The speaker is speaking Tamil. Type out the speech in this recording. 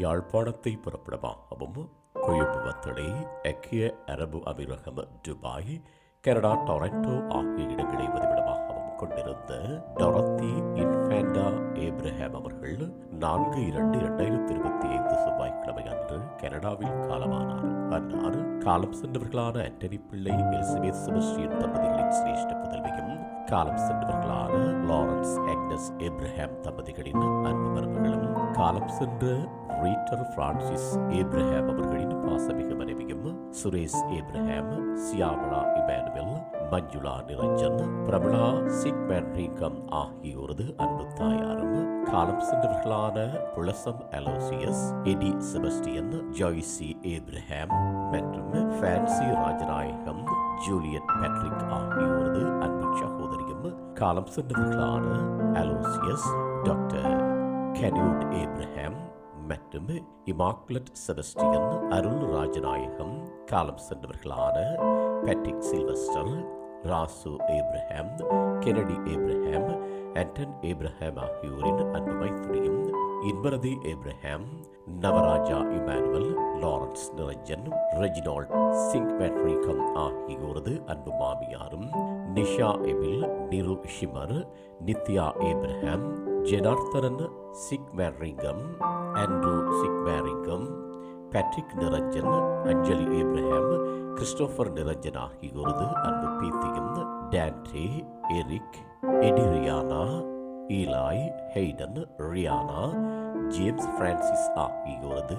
யாழ்ப்பாணத்தை புறப்படமாகவும் கொழும்பு வத்தடை ஐக்கிய அரபு அமீரகம் துபாய் கனடா டொரண்டோ ஆகிய இடங்களை வதிவிடமாகவும் கொண்டிருந்த டொரத்தி இன்ஃபேண்டா ஏப்ரஹாம் அவர்கள் நான்கு இரண்டு இரண்டாயிரத்தி இருபத்தி ஐந்து செவ்வாய்க்கிழமை அன்று கனடாவில் காலமானார். அன்னார் காலம் சென்றவர்களான ஆண்டனி பிள்ளை எலிசபெத் செபஸ்டியன் தம்பதிகளின் சிரேஷ்ட புதல்வியும் காலம் சென்றவர்களான லாரன்ஸ் அக்னஸ் ஏப்ரஹாம் தம்பதிகளின் அன்பு மருமகளும் காலம் சென்ற ரீட்டர் பிரான்சிஸ் ஏப்ரஹாம் அவர்களின் பாசமிக மனைவியும் சுரேஷ் ஏப்ரஹாம் சியாமலா இமானுவேல் மஞ்சுளா நிரஞ்சன் பிரபலா சிக்மேன் ரீகம் ஆகியோரது அன்பு தாயாரும் காலம் சென்றவர்களான புலசம் Aloysius Eddie Sebastian Joycie Abraham மற்றும் ஃபேன்சி ராஜநாயகம் ஜூலியட் பேட்ரிக் ஆகியோரது அன்பு சகோதரியும் காலம் சென்றவர்களான அலோசியஸ் டாக்டர் கெனியூட் ஏப்ரஹாம் மற்றும் இமாக்லட் செபஸ்டியன் அருள் ராஜநாயகம் காலம் சென்றவர்களான Patrick Sylvester Rasu Abraham Kennedy Abraham Anton Abraham ஆகியோரின் அன்பு மைத்திரியும் Inbarathi Abraham Navaraja Iman Lawrence Niranjan Reginald Singh பேட்ரிகம் ஆகியோரது அன்பு மாமியாரும் நிஷா எமில் நிரு ஷிமர் நித்யா ஏப்ரஹாம் ஜெனார்த்தனன் சிக்மேரிங்கம் Andrew சிக்மேரிங்கம் Patrick Niranjan Anjali Abraham Christopher Niranjan ஆகியோரது அன்பு பீத்தியும் Dante Eric Adriana Eli Hayden Riana James Francis ஆகியோரது